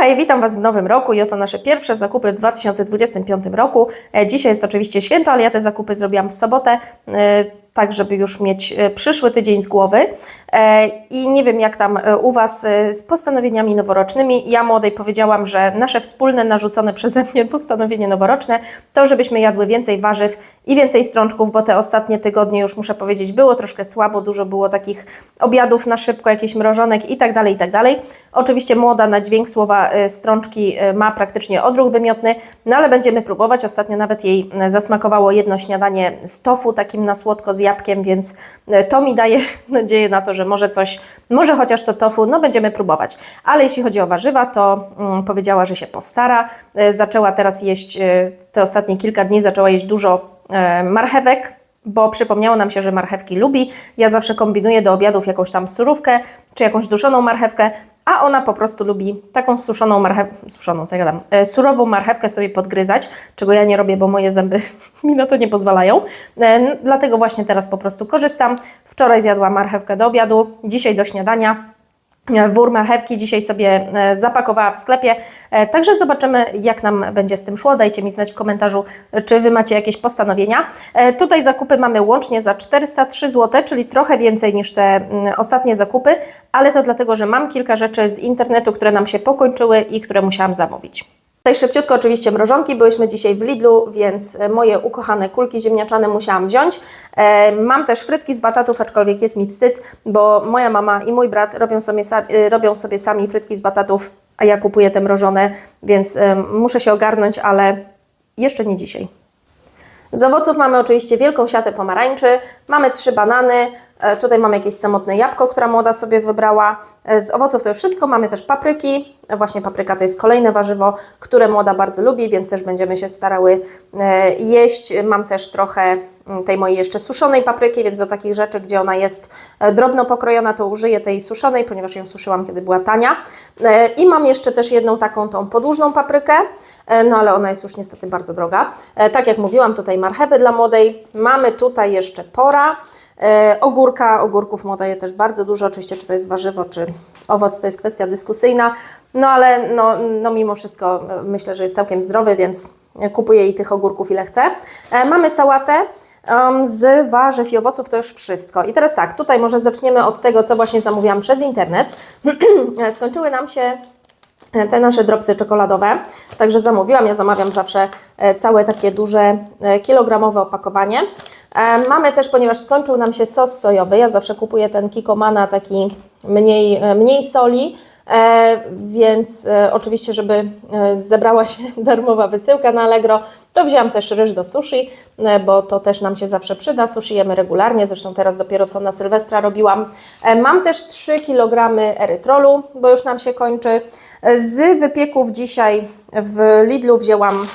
hej, witam Was w nowym roku i oto nasze pierwsze zakupy w 2025 roku. E, Dzisiaj jest oczywiście święto, ale ja te zakupy zrobiłam w sobotę, e, tak żeby już mieć e, przyszły tydzień z głowy. E, I nie wiem jak tam e, u Was z postanowieniami noworocznymi. Ja młodej powiedziałam, że nasze wspólne narzucone przeze mnie postanowienie noworoczne to, żebyśmy jadły więcej warzyw i więcej strączków, bo te ostatnie tygodnie już muszę powiedzieć było troszkę słabo, dużo było takich obiadów na szybko, jakichś mrożonek i tak dalej, i tak dalej. Oczywiście młoda na dźwięk słowa strączki ma praktycznie odruch wymiotny, no ale będziemy próbować. Ostatnio nawet jej zasmakowało jedno śniadanie z tofu, takim na słodko z jabłkiem, więc e, to mi daje nadzieję na to, że może coś, może chociaż to tofu, no będziemy próbować. Ale jeśli chodzi o warzywa, to mm, powiedziała, że się postara. E, Zaczęła teraz jeść, e, te ostatnie kilka dni zaczęła jeść dużo marchewek, bo przypomniało nam się, że marchewki lubi. Ja zawsze kombinuję do obiadów jakąś tam surówkę, czy jakąś duszoną marchewkę, a ona po prostu lubi taką suszoną marchewkę, suszoną, co ja gadam, e, surową marchewkę sobie podgryzać, czego ja nie robię, bo moje zęby mi na to nie pozwalają. E, Dlatego właśnie teraz po prostu korzystam. Wczoraj zjadłam marchewkę do obiadu, dzisiaj do śniadania. E, Wór marchewki dzisiaj sobie e, zapakowała w sklepie, E, także zobaczymy jak nam będzie z tym szło. Dajcie mi znać w komentarzu, czy Wy macie jakieś postanowienia. Tutaj zakupy mamy łącznie za 403 zł, czyli trochę więcej niż te mm, ostatnie zakupy, ale to dlatego, że mam kilka rzeczy z internetu, które nam się pokończyły i które musiałam zamówić. Tutaj szybciutko oczywiście mrożonki. Byłyśmy dzisiaj w Lidlu, więc e, moje ukochane kulki ziemniaczane musiałam wziąć. E, mam też frytki z batatów, aczkolwiek jest mi wstyd, bo moja mama i mój brat robią sobie, e, robią sobie sami frytki z batatów, a ja kupuję te mrożone, więc muszę się ogarnąć, ale jeszcze nie dzisiaj. Z owoców mamy oczywiście wielką siatę pomarańczy, mamy trzy banany, e, tutaj mamy jakieś samotne jabłko, która młoda sobie wybrała. E, Z owoców to już wszystko, mamy też papryki, E, właśnie papryka to jest kolejne warzywo, które młoda bardzo lubi, więc też będziemy się starały jeść. Mam też trochę tej mojej jeszcze suszonej papryki, więc do takich rzeczy, gdzie ona jest e, drobno pokrojona, to użyję tej suszonej, ponieważ ją suszyłam, kiedy była tania. E, I mam jeszcze też jedną taką tą podłużną paprykę, e, no ale ona jest już niestety bardzo droga. Tak jak mówiłam, tutaj marchewy dla młodej. Mamy tutaj jeszcze pora. Ogórka, ogórków młoda je też bardzo dużo, oczywiście czy to jest warzywo, czy owoc, to jest kwestia dyskusyjna, no ale no, no mimo wszystko myślę, że jest całkiem zdrowy, więc kupuję jej tych ogórków ile chcę. Mamy sałatę, z warzyw i owoców to już wszystko. I teraz tak, tutaj może zaczniemy od tego, co właśnie zamówiłam przez internet. Skończyły nam się te nasze dropsy czekoladowe, także zamówiłam. Ja zamawiam zawsze e, całe takie duże e, kilogramowe opakowanie. E, Mamy też, ponieważ skończył nam się sos sojowy, ja zawsze kupuję ten Kikomana taki mniej, e, mniej soli, E, więc e, oczywiście, żeby e, zebrała się darmowa wysyłka na Allegro, to wzięłam też ryż do sushi, e, bo to też nam się zawsze przyda. Sushi jemy regularnie, zresztą teraz dopiero co na Sylwestra robiłam. E, mam też 3 kg erytrolu, bo już nam się kończy. E, Z wypieków dzisiaj w Lidlu wzięłam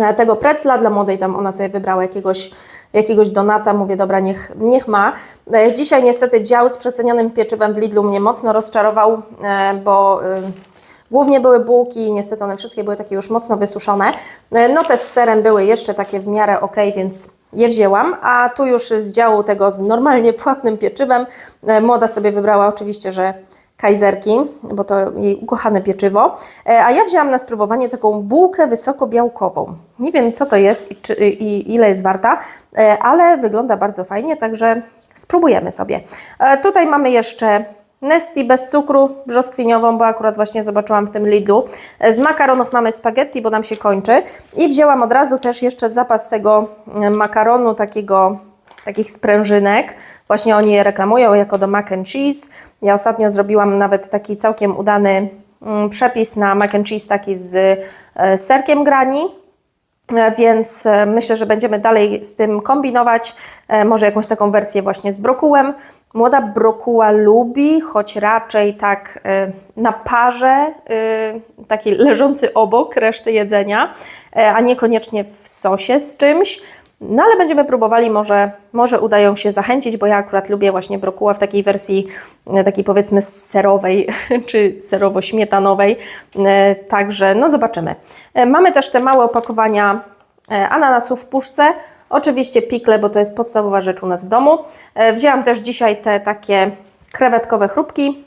e, tego precla dla młodej, tam ona sobie wybrała jakiegoś, jakiegoś donata, mówię, dobra, niech, niech ma. E, Dzisiaj niestety dział z przecenionym pieczywem w Lidlu mnie mocno rozczarował, e, bo y, głównie były bułki, niestety one wszystkie były takie już mocno wysuszone. E, No te z serem były jeszcze takie w miarę ok, więc je wzięłam, a tu już z działu tego z normalnie płatnym pieczywem e, młoda sobie wybrała oczywiście, że kajzerki, bo to jej ukochane pieczywo. E, A ja wzięłam na spróbowanie taką bułkę wysokobiałkową. Nie wiem, co to jest i, czy, i ile jest warta, e, ale wygląda bardzo fajnie, także spróbujemy sobie. E, Tutaj mamy jeszcze Nesti bez cukru, brzoskwiniową, bo akurat właśnie zobaczyłam w tym Lidlu. Z makaronów mamy spaghetti, bo nam się kończy. I wzięłam od razu też jeszcze zapas tego makaronu takiego takich sprężynek. Właśnie oni je reklamują jako do mac and cheese. Ja ostatnio zrobiłam nawet taki całkiem udany mm, przepis na mac and cheese taki z e, serkiem grani. E, Więc e, myślę, że będziemy dalej z tym kombinować. Może jakąś taką wersję właśnie z brokułem. Młoda brokuła lubi, choć raczej tak na parze, taki leżący obok reszty jedzenia, a niekoniecznie w sosie z czymś. No ale będziemy próbowali, może, może uda ją się zachęcić, bo ja akurat lubię właśnie brokuła w takiej wersji e, takiej powiedzmy serowej czy serowo-śmietanowej. E, Także no zobaczymy. E, Mamy też te małe opakowania ananasów w puszce. Oczywiście pikle, bo to jest podstawowa rzecz u nas w domu. Wzięłam też dzisiaj te takie krewetkowe chrupki.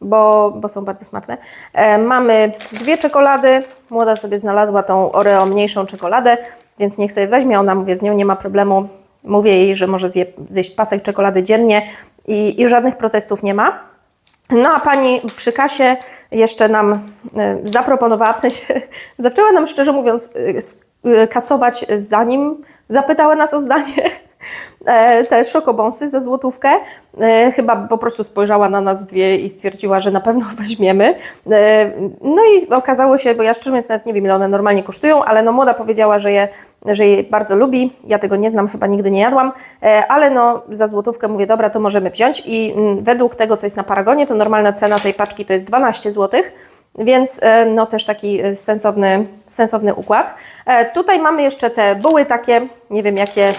bo, bo są bardzo smaczne. Mamy dwie czekolady. Młoda sobie znalazła tą Oreo mniejszą czekoladę, więc niech sobie weźmie. Ona, mówię, z nią nie ma problemu. Mówię jej, że może zje, zjeść pasek czekolady dziennie i, i żadnych protestów nie ma. No a pani przy kasie jeszcze nam e, zaproponowała, w sensie zaczęła nam szczerze mówiąc s- e, kasować zanim zapytała nas o zdanie te szokobonsy za złotówkę. E, Chyba po prostu spojrzała na nas dwie i stwierdziła, że na pewno weźmiemy. E, No i okazało się, bo ja szczerze mówiąc nawet nie wiem ile one normalnie kosztują, ale no młoda powiedziała, że je, że je bardzo lubi. Ja tego nie znam, chyba nigdy nie jadłam, E, ale no za złotówkę mówię, dobra, to możemy wziąć i mm, według tego, co jest na Paragonie, to normalna cena tej paczki to jest 12 złotych. Więc e, no też taki e, sensowny, sensowny układ. E, Tutaj mamy jeszcze te buły takie, nie wiem jakie,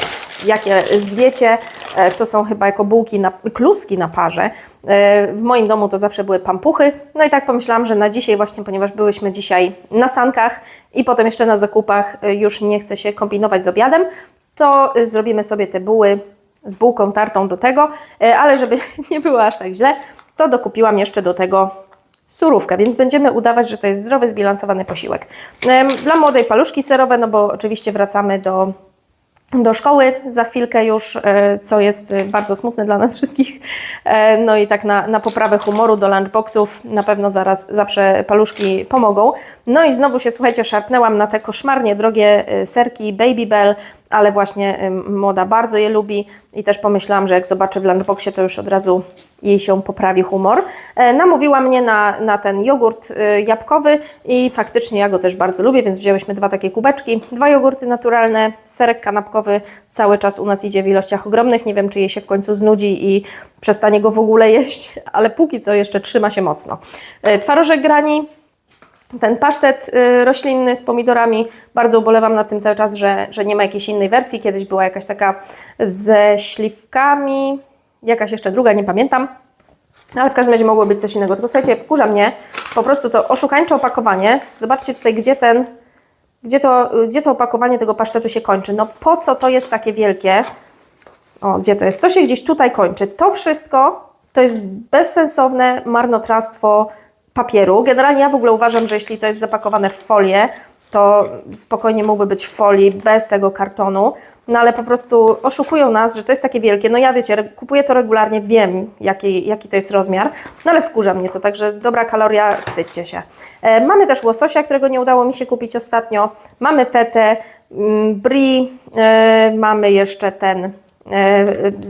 jakie zwiecie, E, to są chyba jako bułki, na, kluski na parze. E, W moim domu to zawsze były pampuchy. No i tak pomyślałam, że na dzisiaj właśnie, ponieważ byłyśmy dzisiaj na sankach i potem jeszcze na zakupach e, już nie chcę się kombinować z obiadem, to zrobimy sobie te buły z bułką tartą do tego, ale żeby nie było aż tak źle, to dokupiłam jeszcze do tego surówkę, więc będziemy udawać, że to jest zdrowy, zbilansowany posiłek. Dla młodej paluszki serowe, no bo oczywiście wracamy do, do szkoły za chwilkę już, e, co jest e, bardzo smutne dla nas wszystkich. E, No i tak na, na poprawę humoru do lunchboxów na pewno zaraz zawsze paluszki pomogą. No i znowu się, słuchajcie, szarpnęłam na te koszmarnie drogie serki Baby Bell, ale właśnie młoda bardzo je lubi i też pomyślałam, że jak zobaczę w lunchboxie, to już od razu jej się poprawi humor. E, Namówiła mnie na, na ten jogurt e, jabłkowy i faktycznie ja go też bardzo lubię, więc wzięłyśmy dwa takie kubeczki, dwa jogurty naturalne, serek kanapkowy cały czas u nas idzie w ilościach ogromnych, nie wiem czy jej się w końcu znudzi i przestanie go w ogóle jeść, ale póki co jeszcze trzyma się mocno. E, Twarożek grani, ten pasztet y, roślinny z pomidorami, bardzo ubolewam nad tym cały czas, że, że nie ma jakiejś innej wersji. Kiedyś była jakaś taka ze śliwkami, jakaś jeszcze druga, nie pamiętam. Ale w każdym razie mogło być coś innego. Tylko słuchajcie, wkurza mnie po prostu to oszukańcze opakowanie. Zobaczcie tutaj, gdzie ten, gdzie to, gdzie to opakowanie tego pasztetu się kończy. No po co to jest takie wielkie? O, gdzie to jest? To się gdzieś tutaj kończy. To wszystko to jest bezsensowne marnotrawstwo papieru. Generalnie ja w ogóle uważam, że jeśli to jest zapakowane w folię, to spokojnie mógłby być w folii bez tego kartonu, no ale po prostu oszukują nas, że to jest takie wielkie. No ja wiecie, kupuję to regularnie, wiem jaki, jaki to jest rozmiar, no ale wkurza mnie to, także dobra kaloria, wstydźcie się. E, mamy też łososia, którego nie udało mi się kupić ostatnio, mamy fetę, mm, brie, e, mamy jeszcze ten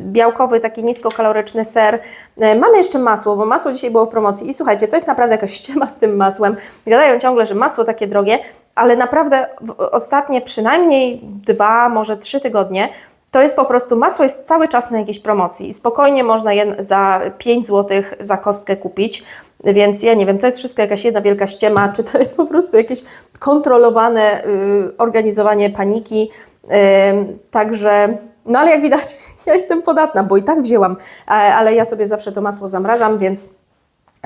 białkowy, taki niskokaloryczny ser. E, Mamy jeszcze masło, bo masło dzisiaj było w promocji i słuchajcie, to jest naprawdę jakaś ściema z tym masłem. Gadają ciągle, że masło takie drogie, ale naprawdę ostatnie przynajmniej dwa, może trzy tygodnie to jest po prostu, masło jest cały czas na jakiejś promocji. Spokojnie można je za 5 zł za kostkę kupić, więc ja nie wiem, to jest wszystko jakaś jedna wielka ściema, czy to jest po prostu jakieś kontrolowane y, organizowanie paniki. Ym, także, no ale jak widać, ja jestem podatna, bo i tak wzięłam, e, ale ja sobie zawsze to masło zamrażam, więc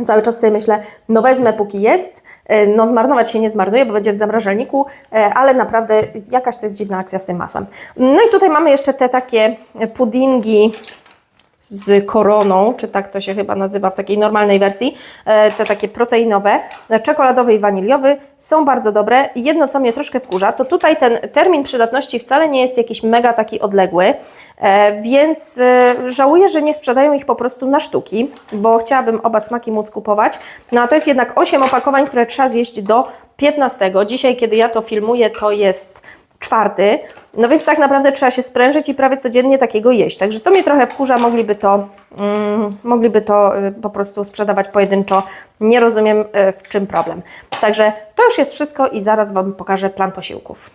cały czas sobie myślę, no wezmę póki jest, e, no zmarnować się nie zmarnuje, bo będzie w zamrażalniku, e, ale naprawdę jakaś to jest dziwna akcja z tym masłem. No i tutaj mamy jeszcze te takie puddingi z koroną, czy tak to się chyba nazywa w takiej normalnej wersji, e, te takie proteinowe, czekoladowy i waniliowy, są bardzo dobre. Jedno, co mnie troszkę wkurza, to tutaj ten termin przydatności wcale nie jest jakiś mega taki odległy, e, więc e, żałuję, że nie sprzedają ich po prostu na sztuki, bo chciałabym oba smaki móc kupować. No a to jest jednak 8 opakowań, które trzeba zjeść do 15. Dzisiaj, kiedy ja to filmuję, to jest czwarty. No więc tak naprawdę trzeba się sprężyć i prawie codziennie takiego jeść. Także to mnie trochę wkurza, mogliby to, mm, mogliby to y, po prostu sprzedawać pojedynczo. Nie rozumiem y, w czym problem. Także to już jest wszystko i zaraz Wam pokażę plan posiłków.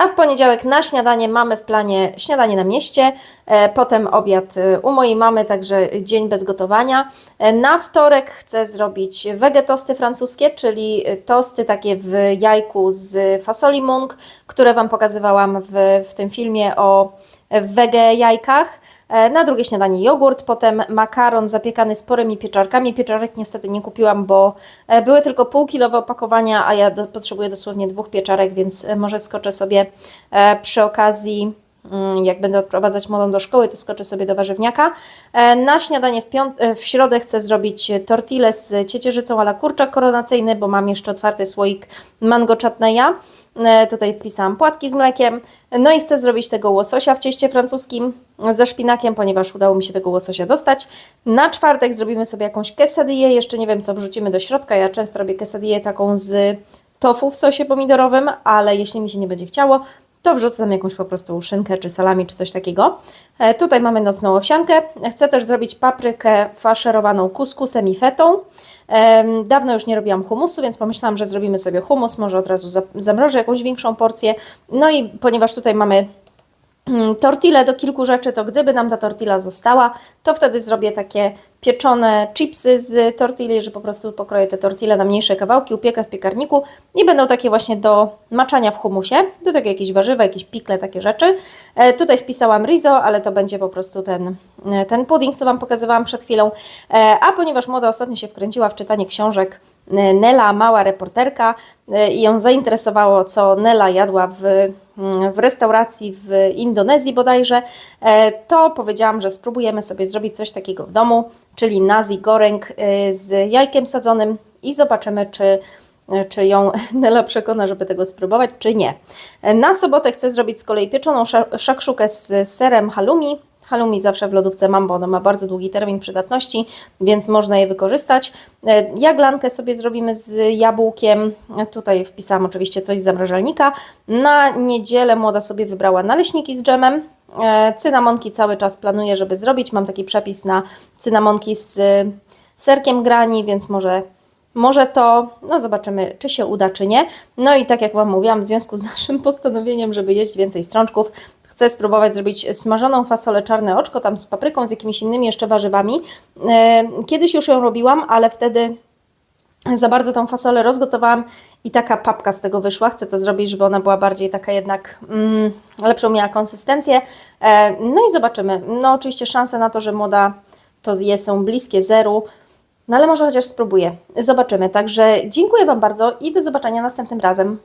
A w poniedziałek na śniadanie mamy w planie śniadanie na mieście, e, potem obiad e, u mojej mamy, także dzień bez gotowania. E, Na wtorek chcę zrobić wegetosty francuskie, czyli tosty takie w jajku z fasoli mung, które Wam pokazywałam w, w tym filmie o wege jajkach. E, Na drugie śniadanie jogurt, potem makaron zapiekany sporymi pieczarkami. Pieczarek niestety nie kupiłam, bo e, były tylko półkilowe opakowania, a ja do, potrzebuję dosłownie dwóch pieczarek, więc e, może skoczę sobie przy okazji jak będę odprowadzać młodą do szkoły, to skoczę sobie do warzywniaka. E, Na śniadanie w, piąt- e, w środę chcę zrobić tortille z ciecierzycą ala kurczak koronacyjny, bo mam jeszcze otwarty słoik mango chutneya. E, Tutaj wpisałam płatki z mlekiem. No i chcę zrobić tego łososia w cieście francuskim ze szpinakiem, ponieważ udało mi się tego łososia dostać. Na czwartek zrobimy sobie jakąś quesadillę. Jeszcze nie wiem, co wrzucimy do środka. Ja często robię quesadillę taką z tofu w sosie pomidorowym, ale jeśli mi się nie będzie chciało, to wrzucę tam jakąś po prostu szynkę, czy salami, czy coś takiego. E, tutaj mamy nocną owsiankę. Chcę też zrobić paprykę faszerowaną kuskusem i fetą. Dawno już nie robiłam humusu, więc pomyślałam, że zrobimy sobie humus, może od razu za- zamrożę jakąś większą porcję. No i ponieważ tutaj mamy mm, tortille do kilku rzeczy, to gdyby nam ta tortilla została, to wtedy zrobię takie pieczone chipsy z tortilli, że po prostu pokroję te tortille na mniejsze kawałki, upiekę w piekarniku i będą takie właśnie do maczania w humusie, do tego jakieś warzywa, jakieś pikle, takie rzeczy. E, tutaj wpisałam rizo, ale to będzie po prostu ten, e, ten pudding, co Wam pokazywałam przed chwilą. E, a ponieważ młoda ostatnio się wkręciła w czytanie książek Nela, mała reporterka e, i ją zainteresowało, co Nela jadła w, mm, w restauracji w Indonezji bodajże, e, to powiedziałam, że spróbujemy sobie zrobić coś takiego w domu, czyli nasi goreng e, z jajkiem sadzonym i zobaczymy, czy czy ją Nela przekona, żeby tego spróbować, czy nie. Na sobotę chcę zrobić z kolei pieczoną sza- szakszukę z serem halloumi. Halloumi zawsze w lodówce mam, bo ono ma bardzo długi termin przydatności, więc można je wykorzystać. E, Jaglankę sobie zrobimy z jabłkiem. E, Tutaj wpisałam oczywiście coś z zamrażalnika. Na niedzielę młoda sobie wybrała naleśniki z dżemem. E, Cynamonki cały czas planuję, żeby zrobić. Mam taki przepis na cynamonki z serkiem grani, więc może może to, no zobaczymy, czy się uda, czy nie. No i tak jak Wam mówiłam, w związku z naszym postanowieniem, żeby jeść więcej strączków, chcę spróbować zrobić smażoną fasolę czarne oczko, tam z papryką, z jakimiś innymi jeszcze warzywami. E, Kiedyś już ją robiłam, ale wtedy za bardzo tą fasolę rozgotowałam i taka papka z tego wyszła. Chcę to zrobić, żeby ona była bardziej taka jednak mm, lepszą miała konsystencję. E, no i zobaczymy. No oczywiście szanse na to, że młoda to zje są bliskie zeru. No ale może chociaż spróbuję. Zobaczymy. Także dziękuję Wam bardzo i do zobaczenia następnym razem.